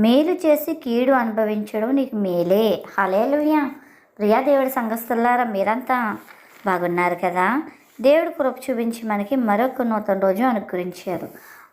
మేలు చేసి కీడు అనుభవించడం నీకు మేలే. హలేలుయ్యా ప్రియా దేవుడి సంఘస్థులారా మీరంతా బాగున్నారు కదా? దేవుడు కృప చూపించి మనకి మరొక నూతన రోజు అనుగ్రహించారు.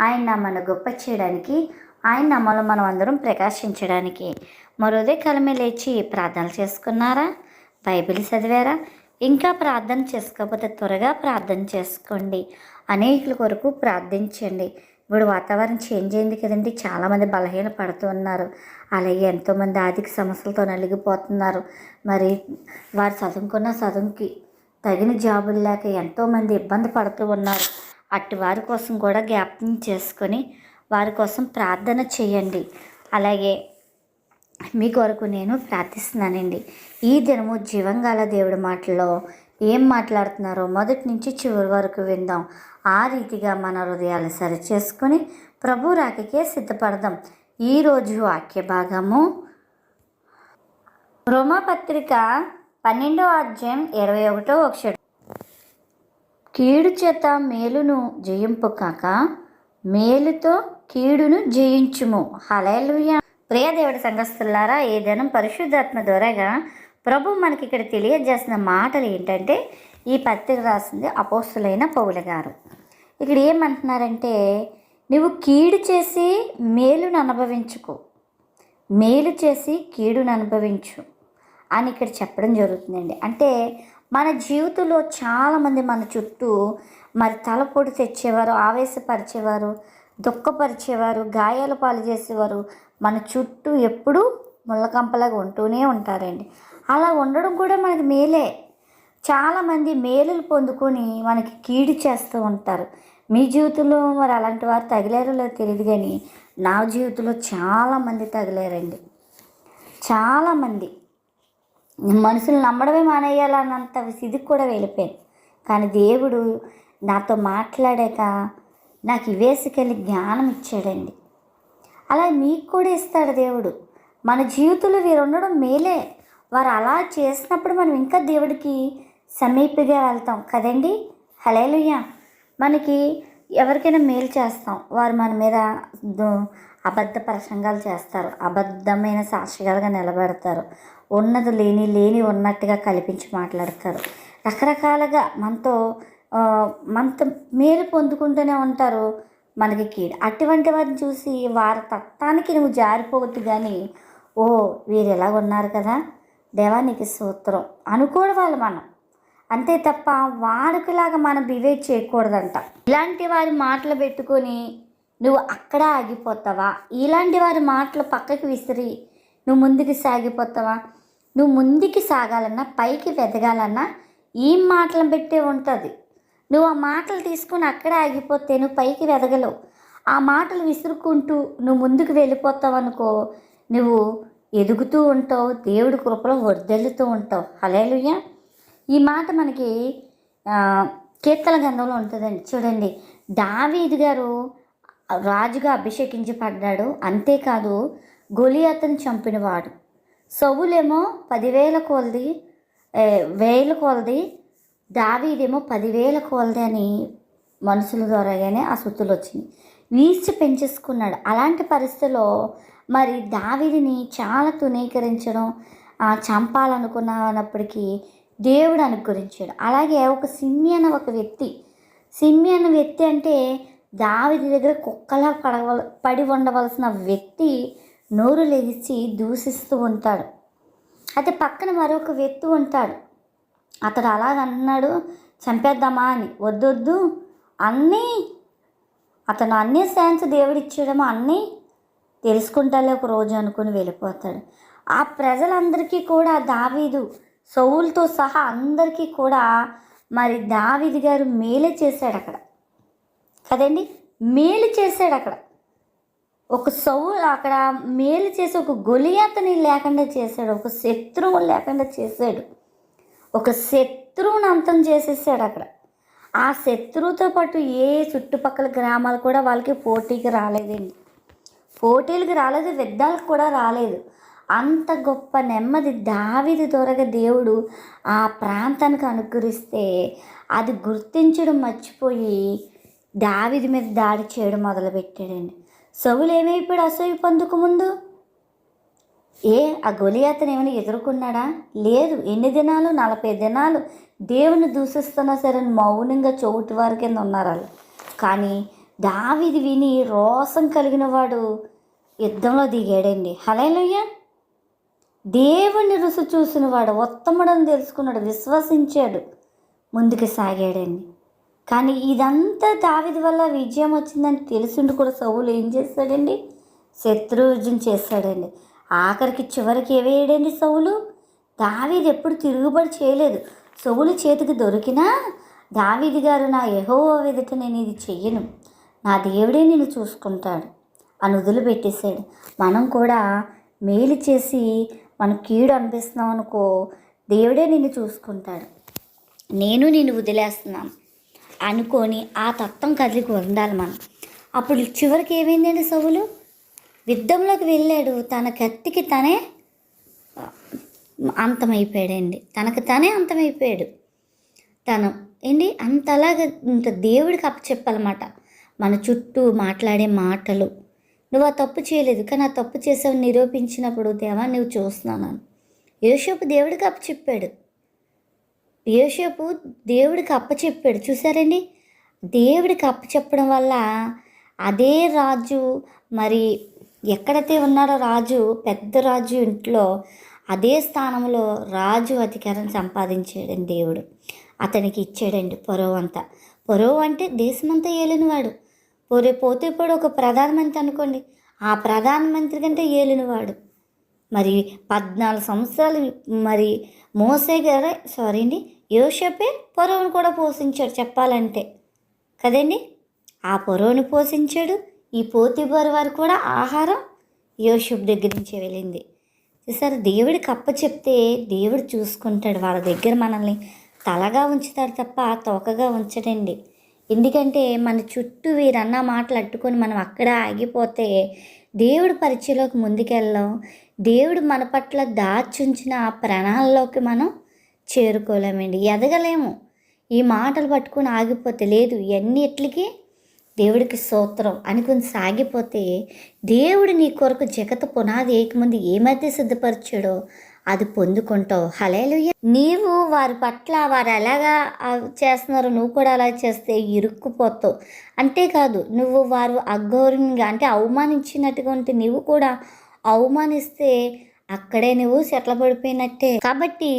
ఆయన మన గొప్ప చేయడానికి ఆయన నమ్మలో మనం అందరం ప్రకాశించడానికి. మరోదే కలమే లేచి ప్రార్థనలు చేసుకున్నారా? బైబిల్ చదివారా? ఇంకా ప్రార్థన చేసుకోకపోతే త్వరగా ప్రార్థన చేసుకోండి. అనేకుల కొరకు ప్రార్థించండి. ఇప్పుడు వాతావరణం చేంజ్ అయింది కదండి. చాలామంది బలహీన పడుతూ ఉన్నారు. అలాగే ఎంతోమంది ఆర్థిక సమస్యలతో నలిగిపోతున్నారు. మరి వారు చదువుకున్న చదువుకి తగిన జాబులు లేక ఎంతోమంది ఇబ్బంది పడుతూ ఉన్నారు. అట్టి వారి కోసం కూడా జ్ఞాపకం చేసుకొని వారి కోసం ప్రార్థన చేయండి. అలాగే మీ కొరకు నేను ప్రార్థిస్తున్నానండి. ఈ దినము జీవంగాల దేవుడి మాటల్లో ఏం మాట్లాడుతున్నారో మొదటి నుంచి చివరి వరకు విందాం. ఆ రీతిగా మన హృదయాలు సరి చేసుకొని ప్రభు రాకకే సిద్ధపడదాం. ఈరోజు వాక్య భాగము రోమపత్రిక పన్నెండో అధ్యాయం ఇరవై ఒకటో ఒకటి కీడు చేత మేలును జయింపు కాక మేలుతో కీడును జయించుము. హలెలుయ ప్రియదేవుడి సంఘస్థులారా ఈ పరిశుద్ధాత్మ ద్వారాగా ప్రభు మనకి ఇక్కడ తెలియజేసిన మాటలు ఏంటంటే ఈ పత్రిక రాసింది అపోస్తులైన పౌల గారు. ఇక్కడ ఏమంటున్నారంటే నువ్వు కీడు చేసి మేలును అనుభవించుకో. మేలు చేసి కీడును అనుభవించు. అని ఇక్కడ చెప్పడం జరుగుతుందండి. అంటే మన జీవితంలో చాలామంది మన చుట్టూ మరి తలపొడి తెచ్చేవారు ఆవేశపరిచేవారు దుఃఖపరిచేవారు గాయాల పాలు చేసేవారు మన చుట్టూ ఎప్పుడూ ముళ్ళకంపలాగా ఉంటూనే ఉంటారండి. అలా ఉండడం కూడా మనకి మేలే. చాలామంది మేలులు పొందుకొని మనకి కీడు చేస్తూ ఉంటారు. మీ జీవితంలో మరి అలాంటి వారు తగిలారో తెలియదు కానీ నా జీవితంలో చాలామంది తగిలేరండి. చాలామంది. మనుషులు నమ్మడమే మానేయాలన్నంత స్థితికి కూడా వెళ్ళిపోయాను కానీ దేవుడు నాతో మాట్లాడాక నాకు ఇవేసుకెళ్ళి జ్ఞానం ఇచ్చాడండి. అలా మీకు కూడా ఇస్తాడు దేవుడు. మన జీవితంలో వీరు ఉండడం మేలే. వారు అలా చేసినప్పుడు మనం ఇంకా దేవుడికి సమీపగా వెళ్తాం కదండి? హలేలుయ్య మనకి ఎవరికైనా మేలు చేస్తాం. వారు మన మీద అబద్ధ ప్రసంగాలు చేస్తారు. అబద్ధమైన సాక్షిగాలుగా నిలబెడతారు. ఉన్నది లేని లేని ఉన్నట్టుగా కల్పించి మాట్లాడతారు. రకరకాలుగా మనతో ఆ, మనతో మేలు పొందుకుంటూనే ఉంటారు మనకి కీడు. అటువంటి వారిని చూసి వారి తత్వానికి నువ్వు జారిపోవద్దు కానీ ఓ వీరు ఇలా ఉన్నారు కదా? దేవానికి సూత్రం అనుకోడు వాళ్ళు మనం. అంతే తప్ప వారికిలాగా మనం బిహేవ్ చేయకూడదంట. ఇలాంటి వారి మాటలు పెట్టుకొని నువ్వు అక్కడ ఆగిపోతావా? ఇలాంటి వారి మాటలు పక్కకి విసిరి నువ్వు ముందుకు సాగిపోతావా? నువ్వు ముందుకి సాగాలన్నా పైకి వెదగాలన్నా ఈ మాటలను పెట్టే ఉంటుంది? నువ్వు ఆ మాటలు తీసుకుని అక్కడే ఆగిపోతే నువ్వు పైకి వెదగలేవు. ఆ మాటలు విసురుకుంటూ నువ్వు ముందుకు వెళ్ళిపోతావు అనుకో నువ్వు ఎదుగుతూ ఉంటావు దేవుడి కృపలో వర్దెల్లుతూ ఉంటావు. హలేలుయ్య ఈ మాట మనకి కీర్తన గంధంలో ఉంటుందండి. చూడండి దావీదు గారు రాజుగా అభిషేకించబడ్డాడు. అంతేకాదు గొలియాతను చంపినవాడు. సవులేమో పదివేల కొలది వేల కొలది దావీదేమో పదివేల కొలది అని మనుషుల ద్వారాగానే ఆ సుత్తులు వచ్చినాయి. వీచి పెంచేసుకున్నాడు. అలాంటి పరిస్థితిలో మరి దావిదిని చాలా తునీకరించడం చంపాలనుకున్నప్పటికీ దేవుడు అనుకరించాడు అలాగే ఒక సిమ్మి అన్న ఒక వ్యక్తి. సిమ్మి అన్న వ్యక్తి అంటే దావిది దగ్గర కుక్కలా పడవల పడి ఉండవలసిన వ్యక్తి నోరు లేచి దూషిస్తూ ఉంటాడు. అయితే పక్కన మరొక వ్యక్తి ఉంటాడు. అతడు అలాగ చంపేద్దామా అని. వద్దొద్దు. అన్నీ అతను అన్నీ ఛాన్స్ దేవుడు అన్నీ తెలుసుకుంటాలే ఒక రోజు అనుకుని వెళ్ళిపోతాడు. ఆ ప్రజలందరికీ కూడా దావీదు సౌలుతో సహా అందరికీ కూడా మరి దావీదు గారు మేలే చేశాడు అక్కడ. కదండి? మేలు చేశాడు అక్కడ. ఒక సౌ అక్కడ మేలు చేసి ఒక గొలియాతని లేకుండా చేశాడు ఒక శత్రువు లేకుండా చేశాడు. ఒక శత్రువుని అంతం చేసేసాడు అక్కడ. ఆ శత్రువుతో పాటు ఏ చుట్టుపక్కల గ్రామాలు కూడా వాళ్ళకి పోటీకి రాలేదండి. పోటీలకు రాలేదు యుద్ధాలకు కూడా రాలేదు. అంత గొప్ప నెమ్మది దావిది దొరక దేవుడు ఆ ప్రాంతానికి అనుకరిస్తే అది గుర్తించడం మర్చిపోయి దావిది మీద దాడి చేయడం మొదలుపెట్టాడండి. సవులు ఏమైపోయాడు? అసూయ పొందుకు ముందు? ఏ ఆ గొలియాతను ఏమైనా ఎదుర్కొన్నాడా? లేదు ఎన్ని దినాలు? నలభై దినాలు? దేవుని దూషిస్తున్నా సరే మౌనంగా చోటు వారి కింద ఉన్నారు వాళ్ళు కానీ దావిది విని రోసం కలిగిన వాడు యుద్ధంలో దిగాడండి. హలేలుయ్య దేవుని రుసు చూసిన వాడు ఉత్తముడని తెలుసుకున్నాడు విశ్వసించాడు ముందుకు సాగాడండి. కానీ ఇదంతా దావిది వల్ల విజయం వచ్చిందని తెలిసిండు కూడా సౌలు ఏం చేస్తాడండి? శత్రుజం చేస్తాడండి. ఆఖరికి చివరికి ఏవేయడండి సౌలు? దావీది ఎప్పుడు తిరుగుబడి చేయలేదు. సౌలు చేతికి దొరికినా దావీది గారు నా యహో ఎదుట నేను ఇది చెయ్యను. నా దేవుడే నేను చూసుకుంటాడు. అని వదిలిపెట్టేశాడు. మనం కూడా మేలు చేసి మనం కీడు అనిపిస్తున్నాం అనుకో దేవుడే నిన్ను చూసుకుంటాడు. నేను నిన్ను వదిలేస్తున్నాను అనుకొని ఆ తత్వం కదిలికి ఉండాలి మనం. అప్పుడు చివరికి ఏమైందండి సవులు యుద్ధంలోకి వెళ్ళాడు. తన కత్తికి తనే అంతమైపోయాడండి. తనకు తనే అంతమైపోయాడు. తను ఏంటి? అంతలాగా ఇంత దేవుడికి అప్పచెప్పాలన్నమాట. మన చుట్టూ మాట్లాడే మాటలు నువ్వు ఆ తప్పు చేయలేదు కానీ ఆ తప్పు చేసావు నిరూపించినప్పుడు దేవా నువ్వు చూస్తున్నాను యోషపు దేవుడికి అప్పచెప్పాడు. యోషపు దేవుడికి అప్పచెప్పాడు. చూసారండి దేవుడికి అప్పచెప్పడం వల్ల అదే రాజు మరి ఎక్కడైతే ఉన్నాడో రాజు పెద్ద రాజు ఇంట్లో అదే స్థానంలో రాజు అధికారం సంపాదించాడండి దేవుడు అతనికి ఇచ్చాడండి. పొరవ అంతా. పొరవ అంటే దేశమంతా ఏలినవాడు. పోతే ఇప్పుడు ఒక ప్రధానమంత్రి అనుకోండి. ఆ ప్రధానమంత్రి కంటే ఏలినవాడు. మరి పద్నాలుగు సంవత్సరాలు మరి మోసే గారే సారీ అండి యోషపే పొరవను కూడా పోషించాడు చెప్పాలంటే. కదండి? ఆ పొరవను పోషించాడు ఈ పోతిబారు వారు కూడా ఆహారం యోషబ్ దగ్గర నుంచి వెళ్ళింది. చూసారు దేవుడికి అప్ప చెప్తే దేవుడు చూసుకుంటాడు. వాళ్ళ దగ్గర మనల్ని తలగా ఉంచుతాడు తప్ప తోకగా ఉంచడండి. ఎందుకంటే మన చుట్టూ వీరన్న మాటలు అట్టుకొని మనం అక్కడ ఆగిపోతే దేవుడి పరిచయలోకి ముందుకెళ్ళాం. దేవుడు మన పట్ల దాచుంచిన ఆ ప్రణాళలోకి మనం చేరుకోలేమండి. ఎదగలేము. ఈ మాటలు పట్టుకొని ఆగిపోతే లేదు. ఎన్నిట్లకి దేవుడికి సూత్రం అనుకుని సాగిపోతే దేవుడు నీ కొరకు జగత పునాది ఏకముందు ఏమైతే సిద్ధపరిచాడో అది పొందుకుంటావు. హలేలుయ్య నీవు వారి పట్ల వారు ఎలాగా చేస్తున్నారో నువ్వు కూడా అలా చేస్తే ఇరుక్కుపోతావు. అంతేకాదు నువ్వు వారు అగౌరవంగా అంటే అవమానించినట్టుగా ఉంటే నువ్వు కూడా అవమానిస్తే అక్కడే నువ్వు సెట్ల పడిపోయినట్టే. కాబట్టి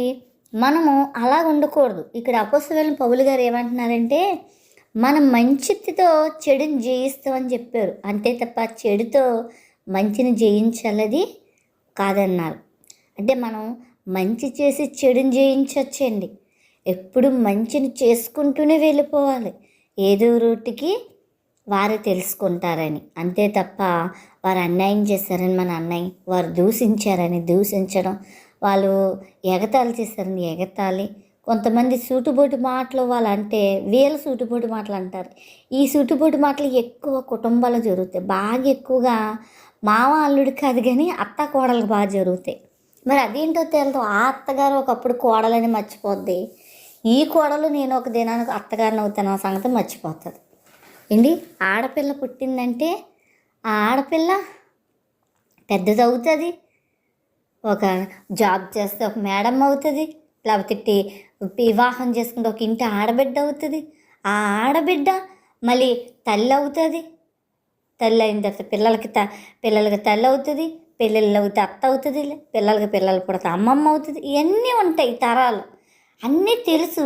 మనము అలా ఉండకూడదు. ఇక్కడ అపోసవేల పౌలు గారు ఏమంటున్నారంటే మనం మంచితో చెడుని జయిస్తామని చెప్పారు. అంతే తప్ప చెడుతో మంచిని జయించాలది కాదన్నారు. అంటే మనం మంచి చేసి చెడుని జయించవచ్చండి ఎప్పుడు మంచిని చేసుకుంటూనే వెళ్ళిపోవాలి. ఏదో రూట్కి వారు తెలుసుకుంటారని. అంతే తప్ప వారు అన్యాయం చేశారని మన అన్నయ్య వారు దూషించారని దూషించడం వాళ్ళు ఎగతాళి చేశారని ఎగతాళి. కొంతమంది సూటుబోటు మాటలు వాళ్ళు అంటే వీళ్ళ సూటుబోటు మాటలు అంటారు. ఈ సూటుబోటు మాటలు ఎక్కువ కుటుంబాలు జరుగుతాయి. బాగా ఎక్కువగా మామ అల్లుడు కాదు కానీ అత్త కోడలకు బాగా జరుగుతాయి. మరి అదేంటో తేలదు. ఆ అత్తగారు ఒకప్పుడు కోడలని మర్చిపోద్ది. ఈ కోడలు నేను ఒక దినానికి అత్తగారిని అవుతాను ఆ సంగతి మర్చిపోతుంది. ఏంటి? ఆడపిల్ల పుట్టిందంటే ఆ ఆడపిల్ల పెద్దది అవుతుంది ఒక జాబ్ చేస్తే ఒక మేడం అవుతుంది లేకపోతే వివాహం చేసుకుంటే ఒక ఇంటి ఆడబిడ్డ అవుతుంది. ఆ ఆడబిడ్డ మళ్ళీ తల్లి అవుతుంది. తల్లి అయిన తర్వాత పిల్లలకి త పిల్లలకి తల్లి అవుతుంది. పెళ్ళిళ్ళు అవుతే అత్త అవుతుంది పిల్లలకి పిల్లలు పుడతా అమ్మమ్మ అవుతుంది ఇవన్నీ ఉంటాయి తరాలు. అన్నీ తెలుసు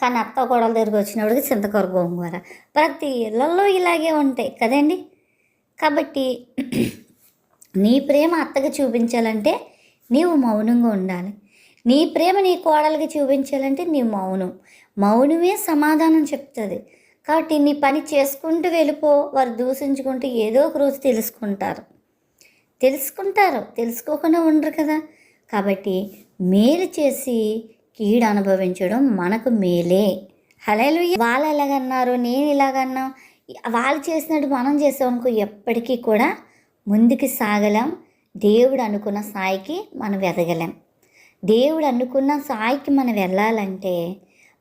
కానీ అత్త కోడల దగ్గరికి వచ్చినప్పటికి చింతకూర గోంగూర. ప్రతి ఇళ్ళల్లో ఇలాగే ఉంటాయి కదండి? కాబట్టి నీ ప్రేమ అత్తకి చూపించాలంటే నీవు మౌనంగా ఉండాలి. నీ ప్రేమ నీ కోడలికి చూపించాలంటే నీ మౌనం. మౌనమే సమాధానం చెప్తుంది. కాబట్టి నీ పని చేసుకుంటూ వెళ్ళిపో వారు దూషించుకుంటూ ఏదో ఒక రోజు తెలుసుకుంటారు. తెలుసుకుంటారు తెలుసుకోకుండా ఉండరు కదా. కాబట్టి మేలు చేసి కీడు అనుభవించడం మనకు మేలే. హలేలు వాళ్ళు ఎలాగన్నారు నేను ఇలాగన్నా వాళ్ళు చేసినట్టు మనం చేసామనుకో ఎప్పటికీ కూడా ముందుకు సాగలేం. దేవుడు అనుకున్న స్థాయికి మనం ఎదగలేం దేవుడు అనుకున్న స్థాయికి మనం వెళ్ళాలంటే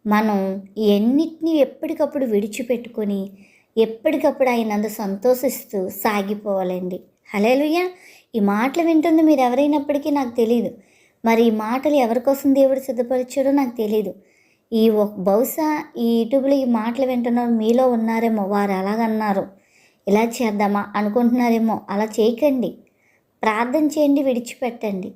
మనం ఎన్నిటినీ ఎప్పటికప్పుడు విడిచిపెట్టుకొని ఎప్పటికప్పుడు అయినందు సంతోషిస్తూ సాగిపోవాలండి. హలే హలేలుయ్య ఈ మాటలు వింటుంది మీరు ఎవరైనప్పటికీ నాకు తెలియదు మరి ఈ మాటలు ఎవరి కోసం దేవుడు సిద్ధపరిచాడో నాకు తెలియదు ఈ బహుశా ఈ యూట్యూబ్లో ఈ మాటలు వింటున్నారు మీలో ఉన్నారేమో వారు అలాగన్నారు. ఇలా చేద్దామా అనుకుంటున్నారేమో అలా చేయకండి. ప్రార్థన చేయండి విడిచిపెట్టండి.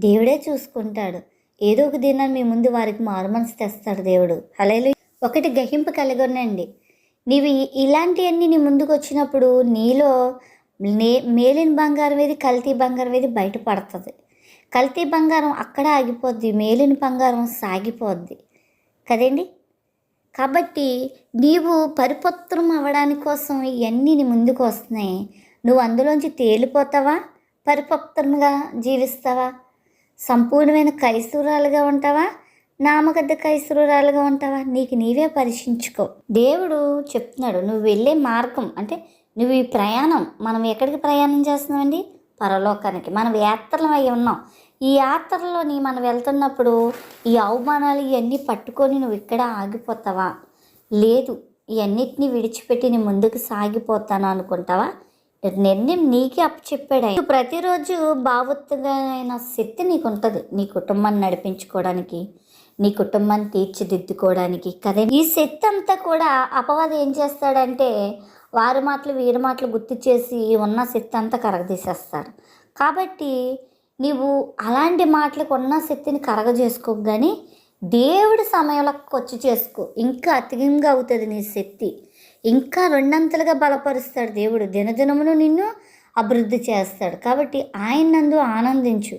దేవుడే చూసుకుంటాడు. ఏదో ఒక దినాన్ని మీ ముందు వారికి మారుమనసు తెస్తాడు దేవుడు. హలేలు ఒకటి గ్రహింపు కలగొనండి నీవు ఇలాంటివన్నీ నీ ముందుకు వచ్చినప్పుడు నీలో నే మేలిన బంగారం ఏది కల్తీ బంగారం ఏది బయటపడుతుంది. కల్తీ బంగారం అక్కడ ఆగిపోద్ది మేలిన బంగారం సాగిపోద్ది. కదండి? కాబట్టి నీవు పరిపత్రం అవ్వడానికి కోసం ఇవన్నీ నీ ముందుకు వస్తున్నాయి నువ్వు అందులోంచి తేలిపోతావా? పరిపక్వముగా జీవిస్తావా? సంపూర్ణమైన కైసూరాలుగా ఉంటావా? నామగద్ద కైసూరాలుగా ఉంటావా? నీకు నీవే పరీక్షించుకో దేవుడు చెప్తున్నాడు నువ్వు వెళ్ళే మార్గం అంటే నువ్వు ఈ ప్రయాణం మనం ఎక్కడికి ప్రయాణం చేస్తున్నామండి? పరలోకానికి. మనం యాత్రలం అయి ఉన్నాం. ఈ యాత్రలోని మనం వెళ్తున్నప్పుడు ఈ అవమానాలు ఇవన్నీ పట్టుకొని నువ్వు ఇక్కడ ఆగిపోతావా? లేదు ఇవన్నిటిని విడిచిపెట్టి నీ ముందుకు సాగిపోతాను అనుకుంటావా? నిర్ణయం నీకే అప్పచెప్పాడు ఆయన. నువ్వు ప్రతిరోజు భావోత్తమైన శక్తి నీకు ఉంటుంది నీ కుటుంబాన్ని నడిపించుకోవడానికి నీ కుటుంబాన్ని తీర్చిదిద్దుకోవడానికి కదా. ఈ శక్తి అంతా కూడా అపవాదం ఏం చేస్తాడంటే వారి మాటలు వీరి మాటలు గుర్తు చేసి ఉన్న శక్తి అంతా కరగదీసేస్తారు కాబట్టి నీవు అలాంటి మాటలకు ఉన్న శక్తిని కరగజేసుకోకు కానీ దేవుడి సమయంలోకి వచ్చి చేసుకో. ఇంకా అతిగింగా అవుతుంది నీ శక్తి. ఇంకా రెండంతలుగా బలపరుస్తాడు దేవుడు. దినదినమును నిన్ను అభివృద్ధి చేస్తాడు. కాబట్టి ఆయన నందు ఆనందించు.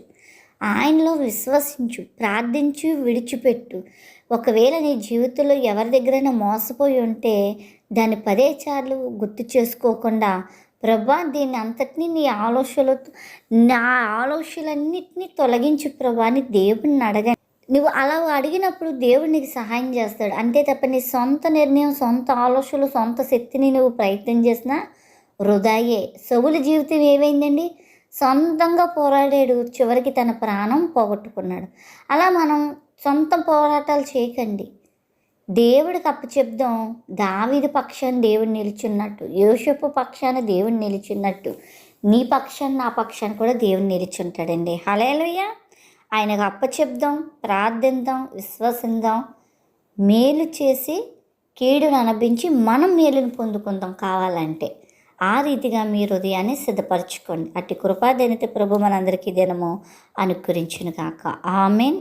ఆయనలో విశ్వసించు. ప్రార్థించు విడిచిపెట్టు. ఒకవేళ నీ జీవితంలో ఎవరి దగ్గరైనా మోసపోయి ఉంటే దాన్ని పదే సార్లు గుర్తు చేసుకోకుండా ప్రభా దీన్ని అంతటినీ నీ ఆలోచనలతో నా ఆలోచనలన్నింటినీ తొలగించు ప్రభా అని దేవుడిని అడగ నువ్వు అలా అడిగినప్పుడు దేవుడు నీకు సహాయం చేస్తాడు. అంతే తప్ప నీ సొంత నిర్ణయం సొంత ఆలోచనలు సొంత శక్తిని నువ్వు ప్రయత్నం చేసినా వృధాయే. సవుల జీవితం ఏమైందండి? సొంతంగా పోరాడాడు. చివరికి తన ప్రాణం పోగొట్టుకున్నాడు. అలా మనం సొంత పోరాటాలు చేయకండి. దేవుడికి అప్పచెప్దాం దావిది పక్షాన్ని దేవుడు నిలుచున్నట్టు యోషపు పక్షాన దేవుడు నిలుచున్నట్టు నీ పక్షాన్ని నా పక్షాన్ని కూడా దేవుడు నిలుచుంటాడండి. హలేలుయ్య ఆయనకు అప్పచెప్దాం ప్రార్థిద్దాం విశ్వసిద్దాం మేలు చేసి కీడును అనిపించి మనం మేలును పొందుకుందాం కావాలంటే. ఆ రీతిగా మీ హృదయాన్ని సిద్ధపరచుకోండి. అట్టి కృపాదనిత ప్రభు మనందరికీ దినము అనుకరించును కాక ఆమెన్.